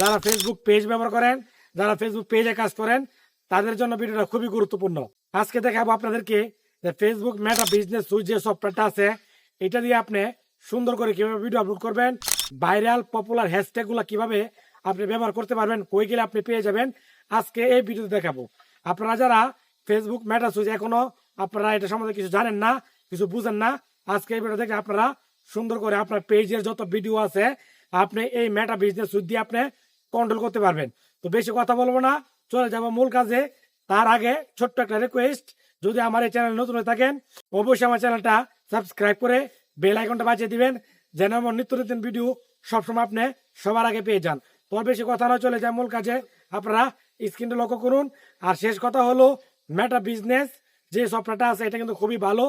যারা Facebook page ব্যবহার করেন, যারা ফেসবুক পেজে কাজ করেন, তাদের জন্য ভিডিওটা খুবই গুরুত্বপূর্ণ। আজকে দেখাবো আপনাদেরকে যে ফেসবুক মেটা বিজনেস সুইচ যে সফটওয়্যারটা আছে, এটা দিয়ে আপনি সুন্দর করে কীভাবে ভিডিও আপলোড করবেন ভাইরাল পপুলার হ্যাশট্যাগগুলা কীভাবে আপনি ব্যবহার করতে পারবেন কই গেলে আপনি পেয়ে যাবেন, আজকে এই ভিডিওতে দেখাবো। আপনারা যারা ফেসবুক মেটা সুইচ এখনও আপনারা এটা সম্বন্ধে কিছু জানেন না, কিছু বুঝেন না, আজকে এই ভিডিও দেখে আপনারা সুন্দর করে আপনার পেজের যত ভিডিও আছে, আপনি এই মেটা বিজনেস সুইচ দিয়ে আপনি কন্ট্রোল করতে পারবেন। তো বেশি কথা বলব না, চলে যাব মূল কাজে। তার আগে ছোট্ট একটা রিকোয়েস্ট যদি আমার এই চ্যানেল নতুন হয়ে থাকেন, অবশ্যই আমার চ্যানেলটা সাবস্ক্রাইব করে বেল আইকনটা বাজিয়ে দিবেন, যেন আমার নিত্য নতুন ভিডিও সবসময় আপনি সবার আগে পেয়ে যান। তো বেশি কথা না, চলে যায় মূল কাজে। আপনারা স্ক্রিনটা লক্ষ্য করুন। আর শেষ কথা হলো মেটা বিজনেস যে সফটওয়্যারটা আছে, এটা কিন্তু খুবই ভালো,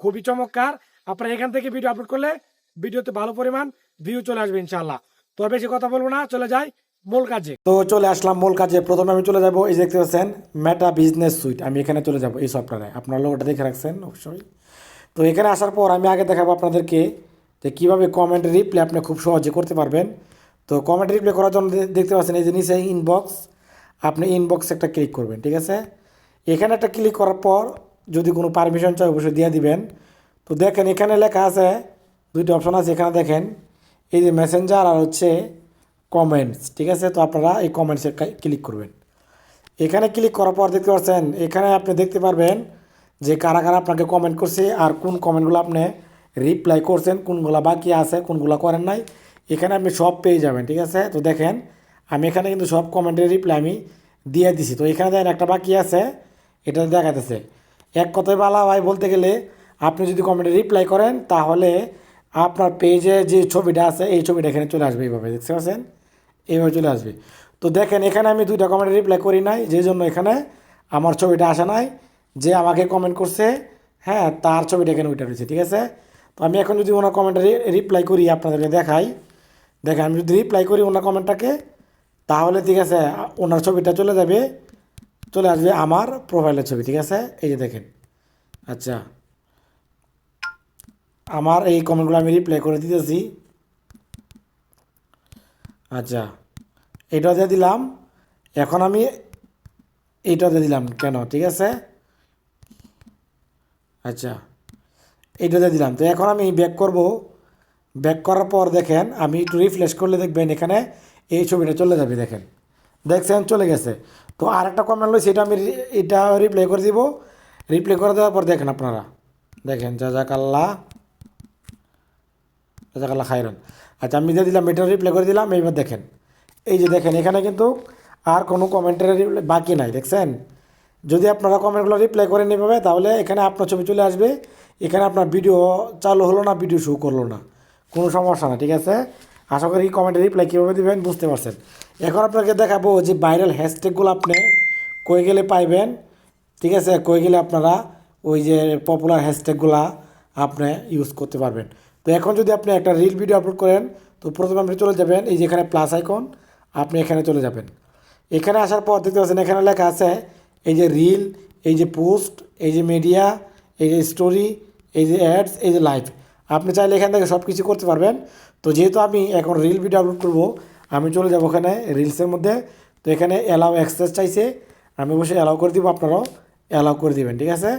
খুবই চমৎকার। আপনারা এখান থেকে ভিডিও আপলোড করলে ভিডিওতে ভালো পরিমাণ ভিউ চলে আসবে ইনশাল্লাহ তো বেশি কথা বলব না, চলে যাই। মূল কাজে। তো চলে আসলাম মূল কাজে। প্রথমে আমি চলে যাব, এই দেখতে পাচ্ছেন মেটা বিজনেস সুইট আমি এখানে চলে যাব এই সফটওয়্যারে আপনারা লোকটা দেখে রাখছেন, অবশ্যই। তো এখানে আসার পর আমি আগে দেখাবো আপনাদেরকে যে কীভাবে কমেন্ট রিপ্লে আপনি খুব সহজে করতে পারবেন। তো কমেন্ট রিপ্লে করার জন্য দেখতে পাচ্ছেন, এই যে নিচে ইনবক্স আপনি ইনবক্স একটা ক্লিক করবেন, ঠিক আছে? এখানে একটা ক্লিক করার পর যদি কোনো পারমিশন চাই, অবশ্যই দিয়ে দিবেন। তো দেখেন, এখানে লেখা আছে, দুইটা অপশন আছে, এখানে দেখেন, এই যে মেসেঞ্জার আর হচ্ছে কমেন্টস ঠিক আছে? তো আপনারা এই কমেন্টসে ক্লিক করবেন। এখানে ক্লিক করার পর দেখতে পাচ্ছেন, এখানে আপনি দেখতে পারবেন যে কারা কারা আপনাকে কমেন্ট করছে আর কোন কমেন্টগুলো আপনি রিপ্লাই করছেন, কোনগুলো বাকি আছে, কোনগুলো করেন নাই। এখানে আপনি সব পেয়ে যাবেন, ঠিক আছে? তো দেখেন, আমি এখানে কিন্তু সব কমেন্টের রিপ্লাই আমি দিয়ে দিছি। তো এখানে দেখেন একটা বাকি আছে, এটা দেখাতেছে এক কথায় বলা ভাই বলতে গেলে, আপনি যদি কমেন্টে রিপ্লাই করেন, তাহলে আপনার পেজে যে ছবিটা আছে, এই ছবিটা এখানে চলে আসবে এইভাবে, দেখতে পাচ্ছেন? এইভাবে চলে আসবে। তো দেখেন, এখানে আমি দুইটা কমেন্টে রিপ্লাই করি নাই, যে জন্য এখানে আমার ছবিটা আসে নাই, যে আমাকে কমেন্ট করছে হ্যাঁ তার ছবিটা এখানে ওইটা রয়েছে, ঠিক আছে? তো আমি এখন যদি ওনার কমেন্টে রিপ্লাই করি, আপনাদেরকে দেখাই। দেখেন, আমি যদি রিপ্লাই করি ওনার কমেন্টটাকে তাহলে ঠিক আছে, ওনার ছবিটা চলে যাবে, চলে আসবে আমার প্রোফাইলের ছবি, ঠিক আছে? এই যে দেখেন আচ্ছা। আমার এই কমেন্টগুলো আমি রিপ্লাই করে দিতেছি। আচ্ছা এটা দিয়ে দিলাম, এখন আমি এইটা দিয়ে দিলাম কেন, ঠিক আছে? আচ্ছা এইটা দিয়ে দিলাম, তো এখন আমি ব্যাক করব। ব্যাক করার পর দেখেন, আমি একটু রিফ্রেশ করলে দেখবেন এখানে এই ছবিটা চলে যাবে, দেখেন। দেখছেন, চলে গেছে। তো আর একটা কমেন্ট হলো সেটা আমি এটা রিপ্লাই করে দিব। রিপ্লাই করে দেওয়ার পর দেখেন আপনারা। দেখেন জাজাকাল্লা জাজাকাল্লা খাইরান আচ্ছা আমি দিয়ে দিলাম এটা রিপ্লাই করে দিলাম, এইবার দেখেন। এই যে দেখেন, এখানে কিন্তু আর কোনো কমেন্টের reply বাকি নাই, দেখছেন? যদি আপনারা কমেন্টগুলো রিপ্লাই করেন এভাবে, তাহলে এখানে আপনার ছবি চলে আসবে। এখানে আপনার ভিডিও চালু হলো না ভিডিও শো করল না। কোনো সমস্যা না, ঠিক আছে? আশা করি কমেন্টের রিপ্লাই কীভাবে দেবেন বুঝতে পারছেন। এখন আপনাকে দেখাবো যে ভাইরাল হ্যাশট্যাগুলো আপনি কই গেলে পাইবেন, ঠিক আছে? কই গেলে আপনারা ওই যে পপুলার হ্যাশট্যাগুলা আপনি ইউজ করতে পারবেন। তো এখন যদি আপনি একটা রিল ভিডিও আপলোড করেন, তো প্রথমে আপনি চলে যাবেন, এই যে এখানে প্লাস আইকন আপনি এখানে চলে যাবেন। এখানে আসার পর দেখতে পাচ্ছেন এখানে লেখা আছে, এই যে রিল এই যে পোস্ট এই যে মিডিয়া এই যে স্টোরি এই যে অ্যাডস এই যে লাইভ আপনি চাইলে এখান থেকে সব কিছু করতে পারবেন। তো যেহেতু আমি এখন রিল ভিডিও আপলোড করব, আমি চলে যাব ওখানে রিলসের মধ্যে। তো এখানে অ্যালাউ অ্যাক্সেস চাইছে, আমি অবশ্যই অ্যালাউ করে দিব আপনারাও অ্যালাউ করে দিবেন, ঠিক আছে?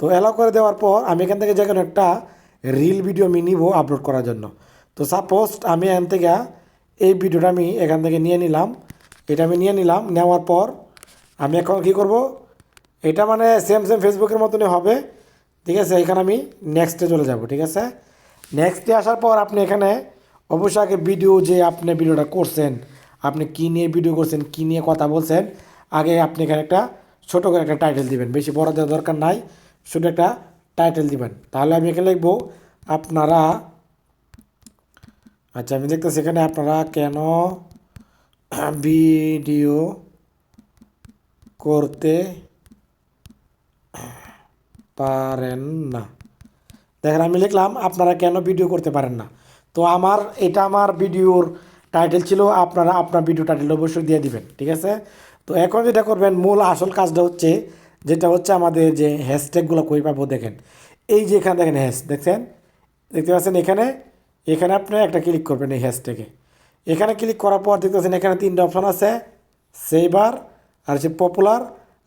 তো অ্যালাউ করে দেওয়ার পর আমি এখান থেকে যে কোনো একটা রিল ভিডিও আমি নিব আপলোড করার জন্য। তো সাপোজ আমি এখান থেকে এই ভিডিওটা আমি এখান থেকে নিয়ে নিলাম। এটা আমি নিয়ে নিলাম, নেওয়ার পর আমি এখন কী করব? এটা মানে সেম সেম ফেসবুকের মতনই হবে। ঠিক আছে, এখানে আমি নেক্সটে চলে যাব, ঠিক আছে? নেক্সটে আসার পর আপনি এখানে অবশ্যই আগে ভিডিও যে আপনি ভিডিওটা করছেন, আপনি কী নিয়ে ভিডিও করছেন, কী নিয়ে কথা বলছেন, আগে আপনি এখানে একটা ছোটো করে একটা টাইটেল দিবেন। বেশি বড় দেওয়ার দরকার নাই। শুধু একটা টাইটেল দিবেন। তাহলে আমি এখানে লিখব, আপনারা আচ্ছা আমি দেখতেছি এখানে আপনারা কেন ভিডিও করতে পারেন না? দেখেন, আমি লিখলাম, আপনারা কেন ভিডিও করতে পারেন না? তো আমার, এটা আমার ভিডিওর টাইটেল ছিল, আপনারা আপনার ভিডিও টাইটেল অবশ্যই দিয়ে দিবেন, ঠিক আছে? তো এখন যেটা করবেন, মূল আসল কাজটা হচ্ছে যেটা হচ্ছে আমাদের যে হ্যাশট্যাগুলো কই পাবো দেখেন। এই যে এখানে দেখেন হ্যাশ দেখছেন? দেখতে পাচ্ছেন এখানে? এখানে আপনি একটা ক্লিক করবেন এই হ্যাশট্যাগে এখানে ক্লিক করার পর দেখতে পাচ্ছেন এখানে তিনটা অপশন আছে সেইবার আর হচ্ছে পপুলার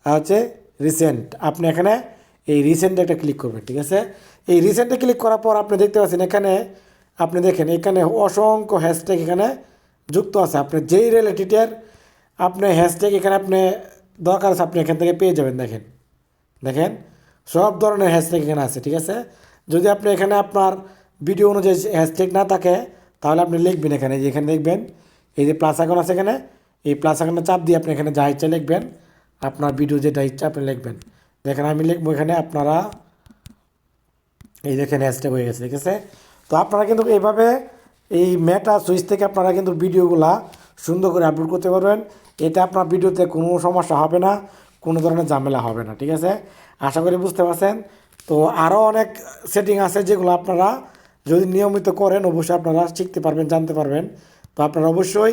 আর হচ্ছে রিসেন্ট আপনি এখানে এই রিসেন্টে একটা ক্লিক করবেন, ঠিক আছে? এই রিসেন্টে ক্লিক করার পর আপনি দেখতে পাচ্ছেন এখানে, আপনি দেখেন এখানে অসংখ্য হ্যাশট্যাগ এখানে যুক্ত আছে। আপনি যেই রিলেটেডের আপনি হ্যাশট্যাগ এখানে আপনি দরকার আছে আপনি এখান থেকে পেয়ে যাবেন, দেখেন। দেখেন, সব ধরনের হ্যাশট্যাগ এখানে আছে, ঠিক আছে? যদি আপনি এখানে আপনার ভিডিও অনুযায়ী হ্যাশট্যাগ না থাকে, তাহলে আপনি লিখবেন এখানে যে এখানে লিখবেন এই যে প্লাস আইকন আছে এখানে, এই প্লাস আইকনে চাপ দিয়ে আপনি এখানে যা ইচ্ছা লিখবেন, আপনার ভিডিও যেটা ইচ্ছা আপনি লিখবেন। দেখেন, আমি লিখব এখানে আপনারা, এই দেখেন হ্যাশট্যাগ হয়ে গেছে, ঠিক আছে? তো আপনারা কিন্তু এইভাবে এই মেটা সুইচ থেকে আপনারা কিন্তু ভিডিওগুলা সুন্দর করে আপলোড করতে পারবেন। এতে আপনার ভিডিওতে কোনো সমস্যা হবে না, কোনো ধরনের ঝামেলা হবে না, ঠিক আছে? আশা করি বুঝতে পারছেন। তো আরও অনেক সেটিং আছে যেগুলো আপনারা যদি নিয়মিত করেন, অবশ্যই আপনারা শিখতে পারবেন, জানতে পারবেন। তো আপনারা অবশ্যই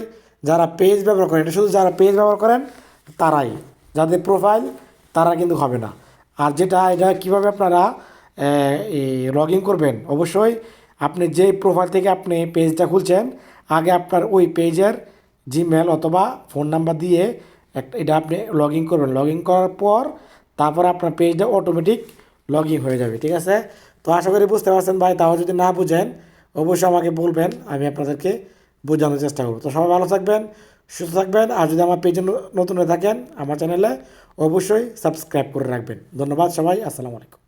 যারা পেজ ব্যবহার করেন, এটা শুধু যারা পেজ ব্যবহার করেন, তারাই। যাদের প্রোফাইল তারা কিন্তু হবে না। আর যেটা, এটা কীভাবে আপনারা লগ ইন করবেন? অবশ্যই আপনি যে প্রোফাইল থেকে আপনি পেজটা খুলছেন, আগে আপনার ওই পেজের জিমেল অথবা ফোন নাম্বার দিয়ে একটা, এটা আপনি লগ ইন করবেন। লগ ইন করার পর তারপর আপনার পেজটা অটোমেটিক লগ ইন হয়ে যাবে, ঠিক আছে? তো আশা করি বুঝতে পারছেন ভাই। তাও যদি না বুঝেন, অবশ্যই আমাকে বলবেন, আমি আপনাদেরকে বোঝানোর চেষ্টা করব। তো সবাই ভালো থাকবেন, সুস্থ থাকবেন, আর যদি আমার পেজে নতুন হয়ে থাকেন আমার চ্যানেলে অবশ্যই সাবস্ক্রাইব করে রাখবেন। ধন্যবাদ সবাই, আসসালামু আলাইকুম।